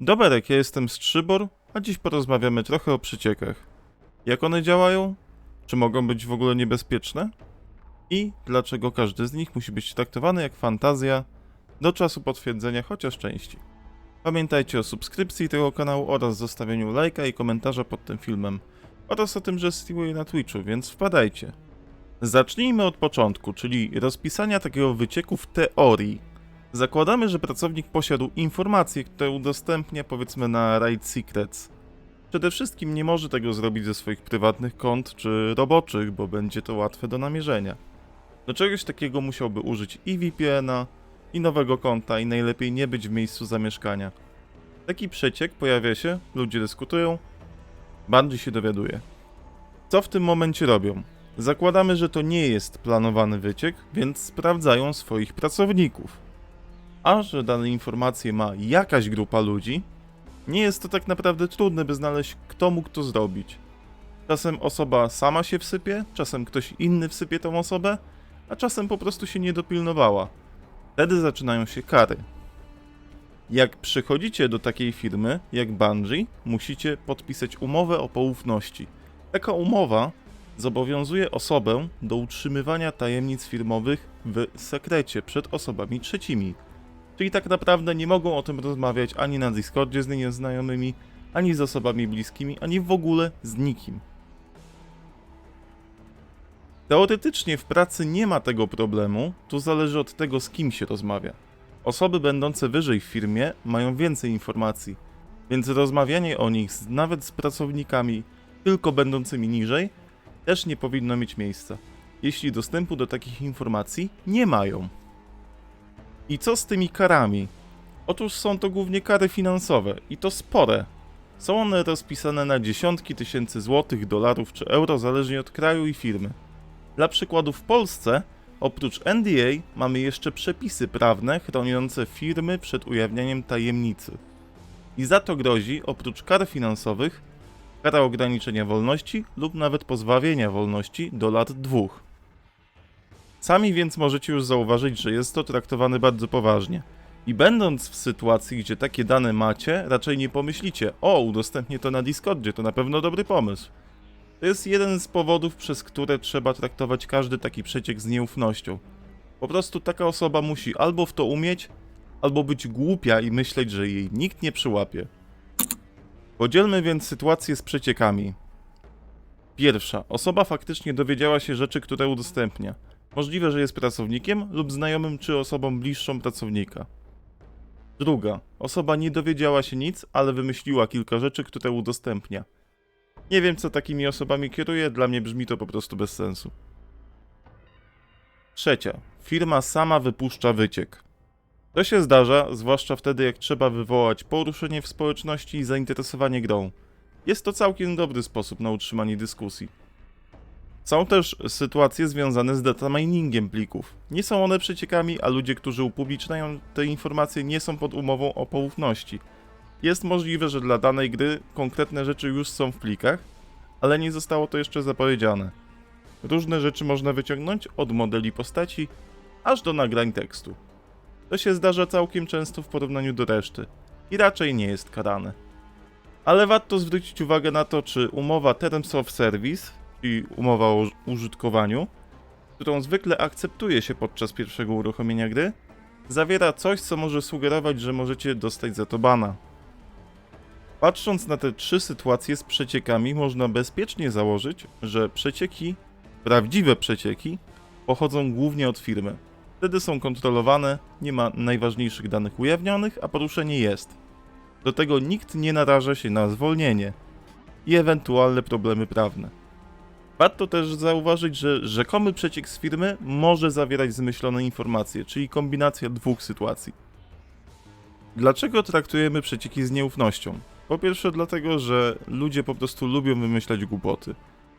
Doberek, ja jestem Strzybor, a dziś porozmawiamy trochę o przeciekach. Jak one działają? Czy mogą być w ogóle niebezpieczne? I dlaczego każdy z nich musi być traktowany jak fantazja do czasu potwierdzenia chociaż części. Pamiętajcie o subskrypcji tego kanału oraz zostawieniu lajka i komentarza pod tym filmem oraz o tym, że streamuję na Twitchu, więc wpadajcie. Zacznijmy od początku, czyli rozpisania takiego wycieku w teorii. Zakładamy, że pracownik posiadł informacje, które udostępnia powiedzmy na Raid Secrets. Przede wszystkim nie może tego zrobić ze swoich prywatnych kont czy roboczych, bo będzie to łatwe do namierzenia. Do czegoś takiego musiałby użyć i VPN-a, i nowego konta, i najlepiej nie być w miejscu zamieszkania. Taki przeciek pojawia się, ludzie dyskutują, Bungie się dowiaduje. Co w tym momencie robią? Zakładamy, że to nie jest planowany wyciek, więc sprawdzają swoich pracowników. A że dane informacje ma jakaś grupa ludzi, nie jest to tak naprawdę trudne, by znaleźć, kto mógł to zrobić. Czasem osoba sama się wsypie, czasem ktoś inny wsypie tą osobę, a czasem po prostu się nie dopilnowała. Wtedy zaczynają się kary. Jak przychodzicie do takiej firmy jak Bungie, musicie podpisać umowę o poufności. Taka umowa zobowiązuje osobę do utrzymywania tajemnic firmowych w sekrecie przed osobami trzecimi. Czyli tak naprawdę nie mogą o tym rozmawiać ani na Discordzie z nieznajomymi, ani z osobami bliskimi, ani w ogóle z nikim. Teoretycznie w pracy nie ma tego problemu, to zależy od tego z kim się rozmawia. Osoby będące wyżej w firmie mają więcej informacji, więc rozmawianie o nich nawet z pracownikami tylko będącymi niżej też nie powinno mieć miejsca, jeśli dostępu do takich informacji nie mają. I co z tymi karami? Otóż są to głównie kary finansowe i to spore. Są one rozpisane na dziesiątki tysięcy złotych, dolarów czy euro, zależnie od kraju i firmy. Dla przykładu w Polsce, oprócz NDA, mamy jeszcze przepisy prawne chroniące firmy przed ujawnianiem tajemnicy. I za to grozi, oprócz kar finansowych, kara ograniczenia wolności lub nawet pozbawienia wolności do lat dwóch. Sami więc możecie już zauważyć, że jest to traktowane bardzo poważnie. I będąc w sytuacji, gdzie takie dane macie, raczej nie pomyślicie, o, udostępnię to na Discordzie, to na pewno dobry pomysł. To jest jeden z powodów, przez które trzeba traktować każdy taki przeciek z nieufnością. Po prostu taka osoba musi albo w to umieć, albo być głupia i myśleć, że jej nikt nie przyłapie. Podzielmy więc sytuację z przeciekami. Pierwsza. Osoba faktycznie dowiedziała się rzeczy, które udostępnia. Możliwe, że jest pracownikiem lub znajomym czy osobą bliższą pracownika. Druga. Osoba nie dowiedziała się nic, ale wymyśliła kilka rzeczy, które udostępnia. Nie wiem, co takimi osobami kieruje, dla mnie brzmi to po prostu bez sensu. Trzecia. Firma sama wypuszcza wyciek. To się zdarza, zwłaszcza wtedy, jak trzeba wywołać poruszenie w społeczności i zainteresowanie grą. Jest to całkiem dobry sposób na utrzymanie dyskusji. Są też sytuacje związane z dataminingiem plików. Nie są one przeciekami, a ludzie, którzy upubliczniają te informacje, nie są pod umową o poufności. Jest możliwe, że dla danej gry konkretne rzeczy już są w plikach, ale nie zostało to jeszcze zapowiedziane. Różne rzeczy można wyciągnąć od modeli postaci, aż do nagrań tekstu. To się zdarza całkiem często w porównaniu do reszty i raczej nie jest karane. Ale warto zwrócić uwagę na to, czy umowa Terms of Service, czyli umowa o użytkowaniu, którą zwykle akceptuje się podczas pierwszego uruchomienia gry, zawiera coś, co może sugerować, że możecie dostać za to bana. Patrząc na te trzy sytuacje z przeciekami, można bezpiecznie założyć, że przecieki, prawdziwe przecieki, pochodzą głównie od firmy. Wtedy są kontrolowane, nie ma najważniejszych danych ujawnionych, a poruszenie jest. Do tego nikt nie naraża się na zwolnienie i ewentualne problemy prawne. Warto też zauważyć, że rzekomy przeciek z firmy może zawierać zmyślone informacje, czyli kombinacja dwóch sytuacji. Dlaczego traktujemy przecieki z nieufnością? Po pierwsze, dlatego, że ludzie po prostu lubią wymyślać głupoty.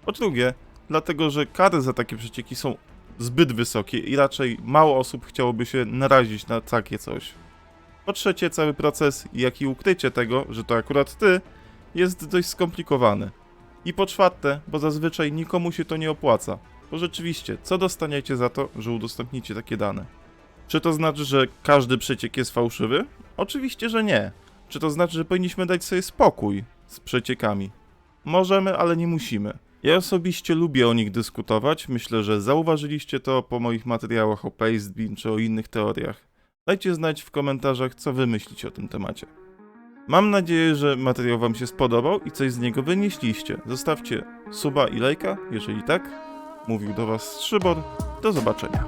Po drugie, dlatego, że kary za takie przecieki są zbyt wysokie i raczej mało osób chciałoby się narazić na takie coś. Po trzecie, cały proces, jak i ukrycie tego, że to akurat ty, jest dość skomplikowany. I po czwarte, bo zazwyczaj nikomu się to nie opłaca. Bo rzeczywiście, co dostaniecie za to, że udostępnicie takie dane? Czy to znaczy, że każdy przeciek jest fałszywy? Oczywiście, że nie. Czy to znaczy, że powinniśmy dać sobie spokój z przeciekami? Możemy, ale nie musimy. Ja osobiście lubię o nich dyskutować. Myślę, że zauważyliście to po moich materiałach o Pastebin czy o innych teoriach. Dajcie znać w komentarzach, co wy myślicie o tym temacie. Mam nadzieję, że materiał wam się spodobał i coś z niego wynieśliście. Zostawcie suba i lajka, jeżeli tak. Mówił do was Szybor. Do zobaczenia.